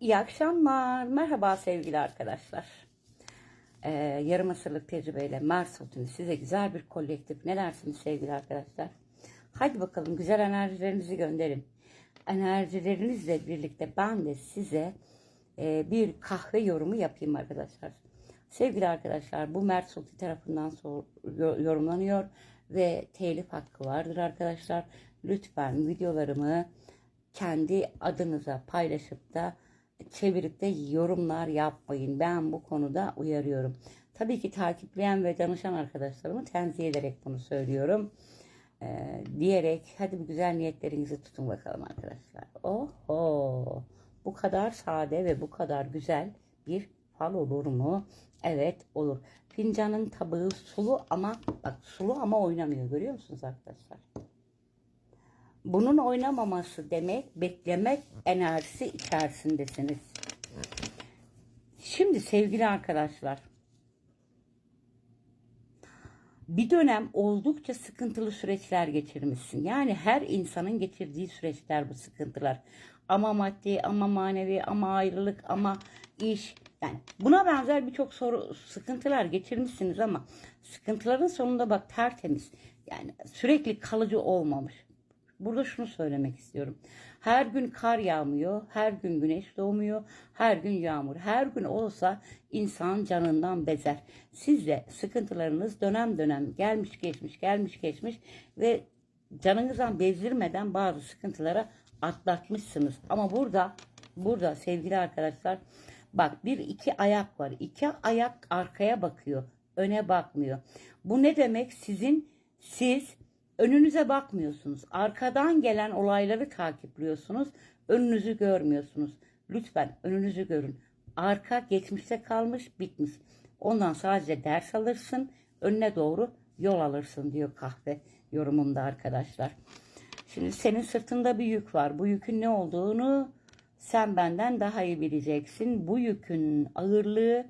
İyi akşamlar. Merhaba sevgili arkadaşlar. Ee, yarım asırlık tecrübeyle Mars Otunu size güzel bir kolektif. Ne dersiniz sevgili arkadaşlar? Hadi bakalım güzel enerjilerinizi gönderin. Enerjilerinizle birlikte ben de size e, bir kahve yorumu yapayım arkadaşlar. Sevgili arkadaşlar bu Mert Sulti tarafından sor- yo- yorumlanıyor ve telif hakkı vardır arkadaşlar. Lütfen videolarımı kendi adınıza paylaşıp da çevirip de yorumlar yapmayın. Ben bu konuda uyarıyorum. Tabii ki takipleyen ve danışan arkadaşlarımı tenzih ederek bunu söylüyorum. Ee, diyerek hadi bu güzel niyetlerinizi tutun bakalım arkadaşlar. Oho bu kadar sade ve bu kadar güzel bir fal olur mu? Evet olur. Fincanın tabağı sulu ama bak sulu ama oynamıyor görüyor musunuz arkadaşlar? Bunun oynamaması demek beklemek enerjisi içerisindesiniz. Şimdi sevgili arkadaşlar bir dönem oldukça sıkıntılı süreçler geçirmişsin. Yani her insanın geçirdiği süreçler bu sıkıntılar. Ama maddi, ama manevi, ama ayrılık, ama iş. Yani buna benzer birçok soru, sıkıntılar geçirmişsiniz ama sıkıntıların sonunda bak tertemiz. Yani sürekli kalıcı olmamış. Burada şunu söylemek istiyorum. Her gün kar yağmıyor, her gün güneş doğmuyor, her gün yağmur. Her gün olsa insan canından bezer. Siz de sıkıntılarınız dönem dönem gelmiş geçmiş, gelmiş geçmiş ve canınızdan bezdirmeden bazı sıkıntılara atlatmışsınız. Ama burada, burada sevgili arkadaşlar bak bir iki ayak var. İki ayak arkaya bakıyor, öne bakmıyor. Bu ne demek? Sizin, siz Önünüze bakmıyorsunuz. Arkadan gelen olayları takipliyorsunuz. Önünüzü görmüyorsunuz. Lütfen önünüzü görün. Arka geçmişte kalmış, bitmiş. Ondan sadece ders alırsın, önüne doğru yol alırsın diyor kahve yorumumda arkadaşlar. Şimdi senin sırtında bir yük var. Bu yükün ne olduğunu sen benden daha iyi bileceksin. Bu yükün ağırlığı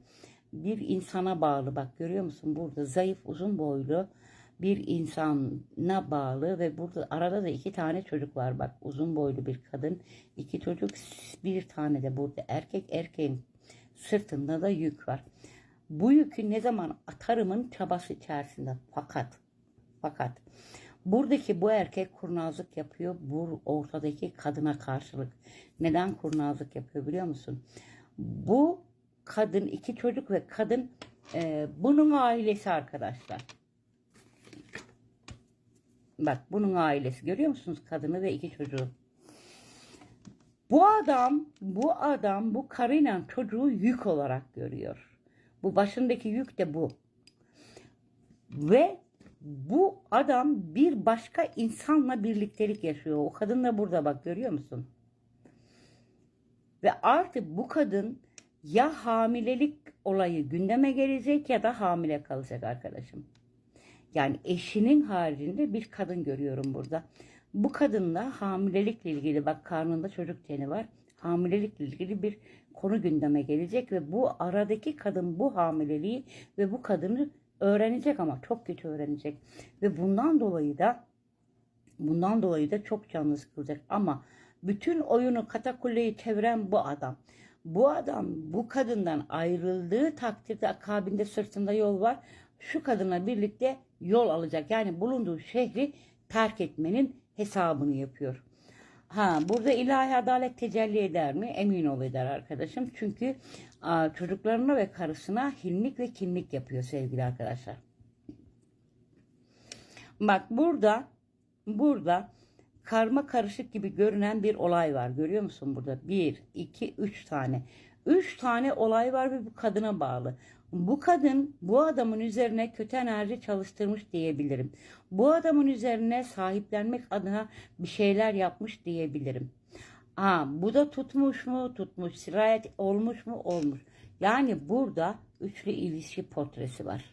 bir insana bağlı. Bak görüyor musun burada zayıf uzun boylu bir insana bağlı ve burada arada da iki tane çocuk var bak uzun boylu bir kadın iki çocuk bir tane de burada erkek erkeğin sırtında da yük var. Bu yükü ne zaman atarımın çabası içerisinde fakat fakat buradaki bu erkek kurnazlık yapıyor bu ortadaki kadına karşılık. Neden kurnazlık yapıyor biliyor musun? Bu kadın iki çocuk ve kadın e, bunun ailesi arkadaşlar. Bak bunun ailesi görüyor musunuz? Kadını ve iki çocuğu. Bu adam, bu adam bu karıyla çocuğu yük olarak görüyor. Bu başındaki yük de bu. Ve bu adam bir başka insanla birliktelik yaşıyor. O kadın da burada bak görüyor musun? Ve artık bu kadın ya hamilelik olayı gündeme gelecek ya da hamile kalacak arkadaşım. Yani eşinin haricinde bir kadın görüyorum burada. Bu kadınla hamilelikle ilgili bak karnında çocuk teni var. Hamilelikle ilgili bir konu gündeme gelecek ve bu aradaki kadın bu hamileliği ve bu kadını öğrenecek ama çok geç öğrenecek. Ve bundan dolayı da bundan dolayı da çok canı sıkılacak ama bütün oyunu katakulleyi çeviren bu adam. Bu adam bu kadından ayrıldığı takdirde akabinde sırtında yol var. Şu kadınla birlikte yol alacak. Yani bulunduğu şehri terk etmenin hesabını yapıyor. Ha burada ilahi adalet tecelli eder mi? Emin ol eder arkadaşım. Çünkü a, çocuklarına ve karısına hinlik ve kinlik yapıyor sevgili arkadaşlar. Bak burada burada karma karışık gibi görünen bir olay var. Görüyor musun burada? Bir, iki, üç tane. Üç tane olay var ve bu kadına bağlı. Bu kadın bu adamın üzerine kötü enerji çalıştırmış diyebilirim. Bu adamın üzerine sahiplenmek adına bir şeyler yapmış diyebilirim. Aa, bu da tutmuş mu? Tutmuş. Sirayet olmuş mu? Olmuş. Yani burada üçlü ilişki portresi var.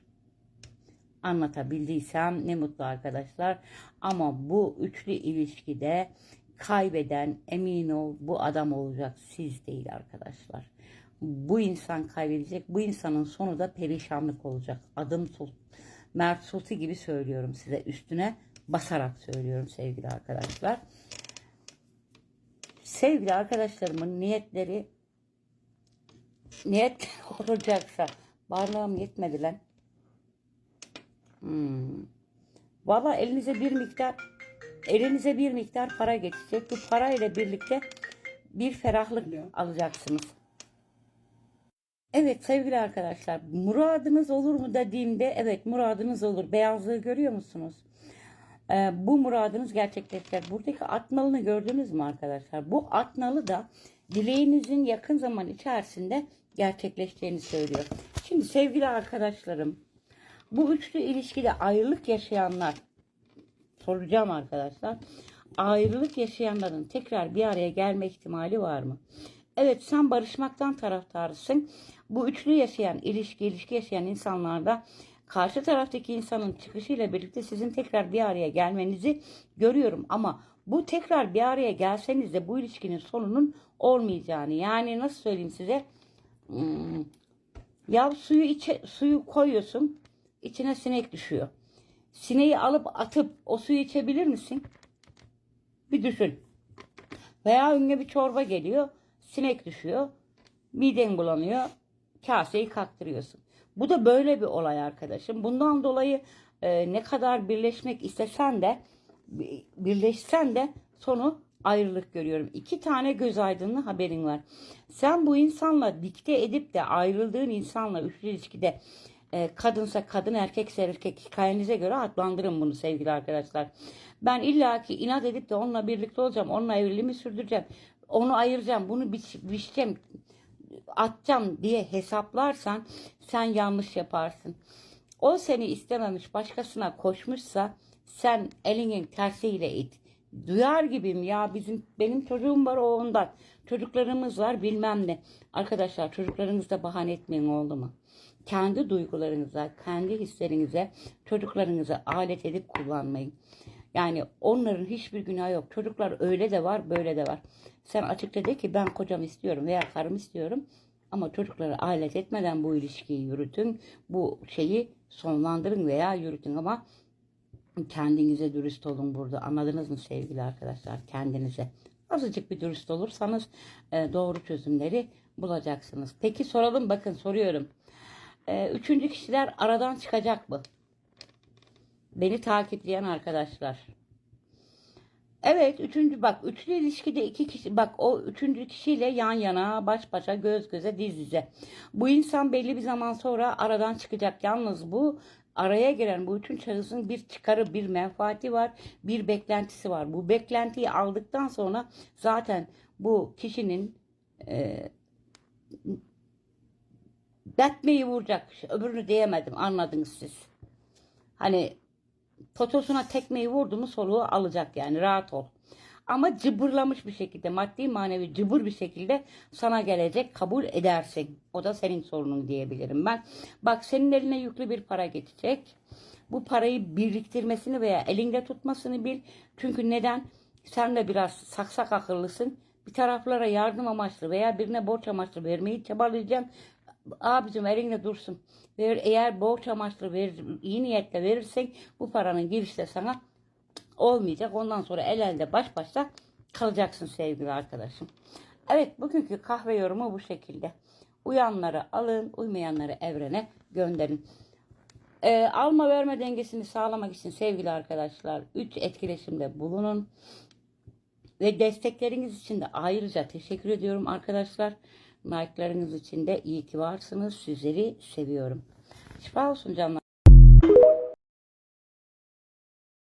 Anlatabildiysem ne mutlu arkadaşlar. Ama bu üçlü ilişkide kaybeden emin ol bu adam olacak siz değil arkadaşlar. Bu insan kaybedecek. Bu insanın sonu da perişanlık olacak. Adım Sul Mert Sulti gibi söylüyorum size. Üstüne basarak söylüyorum sevgili arkadaşlar. Sevgili arkadaşlarımın niyetleri niyet olacaksa. Varlığım yetmedi lan. Hmm. Valla elinize bir miktar elinize bir miktar para geçecek. Bu para ile birlikte bir ferahlık alacaksınız. Evet sevgili arkadaşlar muradınız olur mu dediğimde evet muradınız olur. Beyazlığı görüyor musunuz? Ee, bu muradınız gerçekleşecek. Buradaki atnalını gördünüz mü arkadaşlar? Bu atnalı da dileğinizin yakın zaman içerisinde gerçekleşeceğini söylüyor. Şimdi sevgili arkadaşlarım bu üçlü ilişkide ayrılık yaşayanlar soracağım arkadaşlar. Ayrılık yaşayanların tekrar bir araya gelme ihtimali var mı? Evet sen barışmaktan taraftarısın. Bu üçlü yaşayan, ilişki ilişki yaşayan insanlarda karşı taraftaki insanın çıkışıyla birlikte sizin tekrar bir araya gelmenizi görüyorum. Ama bu tekrar bir araya gelseniz de bu ilişkinin sonunun olmayacağını yani nasıl söyleyeyim size Hmm, ya suyu içe, suyu koyuyorsun içine sinek düşüyor. Sineği alıp atıp o suyu içebilir misin? Bir düşün. Veya önüne bir çorba geliyor. Sinek düşüyor. Miden bulanıyor. Kaseyi kaktırıyorsun. Bu da böyle bir olay arkadaşım. Bundan dolayı e, ne kadar birleşmek istesen de bi- birleşsen de sonu ayrılık görüyorum. İki tane göz aydınlı haberin var. Sen bu insanla dikte edip de ayrıldığın insanla üçlü ilişkide e, kadınsa kadın erkekse erkek hikayenize göre adlandırın bunu sevgili arkadaşlar. Ben illaki inat edip de onunla birlikte olacağım. Onunla evliliğimi sürdüreceğim. Onu ayıracağım. Bunu biç, biçeceğim atacağım diye hesaplarsan sen yanlış yaparsın. O seni istememiş başkasına koşmuşsa sen elinin tersiyle it. Duyar gibiyim ya bizim benim çocuğum var o ondan. Çocuklarımız var bilmem ne. Arkadaşlar çocuklarınızda bahane etmeyin oldu mu? Kendi duygularınıza, kendi hislerinize çocuklarınızı alet edip kullanmayın. Yani onların hiçbir günahı yok. Çocuklar öyle de var, böyle de var. Sen açıkça de ki ben kocam istiyorum veya karım istiyorum. Ama çocukları alet etmeden bu ilişkiyi yürütün. Bu şeyi sonlandırın veya yürütün ama kendinize dürüst olun burada. Anladınız mı sevgili arkadaşlar? Kendinize. Azıcık bir dürüst olursanız e, doğru çözümleri bulacaksınız. Peki soralım bakın soruyorum. E, üçüncü kişiler aradan çıkacak mı? Beni takipleyen arkadaşlar. Evet üçüncü bak üçlü ilişkide iki kişi bak o üçüncü kişiyle yan yana baş başa göz göze diz dize. Bu insan belli bir zaman sonra aradan çıkacak. Yalnız bu araya giren bu üçün şahısın bir çıkarı bir menfaati var bir beklentisi var. Bu beklentiyi aldıktan sonra zaten bu kişinin e, detmeyi vuracak. Öbürünü diyemedim anladınız siz. Hani potosuna tekmeyi vurdu mu soluğu alacak yani rahat ol. Ama cıbırlamış bir şekilde maddi manevi cıbır bir şekilde sana gelecek kabul edersin. O da senin sorunun diyebilirim ben. Bak senin eline yüklü bir para geçecek. Bu parayı biriktirmesini veya elinde tutmasını bil. Çünkü neden? Sen de biraz saksak akıllısın. Bir taraflara yardım amaçlı veya birine borç amaçlı vermeyi çabalayacaksın. Abicim elinde dursun. Ver, eğer borç amaçlı verir, iyi niyetle verirsen bu paranın girişte sana olmayacak. Ondan sonra el elde baş başta kalacaksın sevgili arkadaşım. Evet bugünkü kahve yorumu bu şekilde. Uyanları alın, uymayanları evrene gönderin. Ee, alma verme dengesini sağlamak için sevgili arkadaşlar 3 etkileşimde bulunun. Ve destekleriniz için de ayrıca teşekkür ediyorum arkadaşlar. Like'larınız için de iyi ki varsınız. Sizleri seviyorum. Şifa olsun canlar.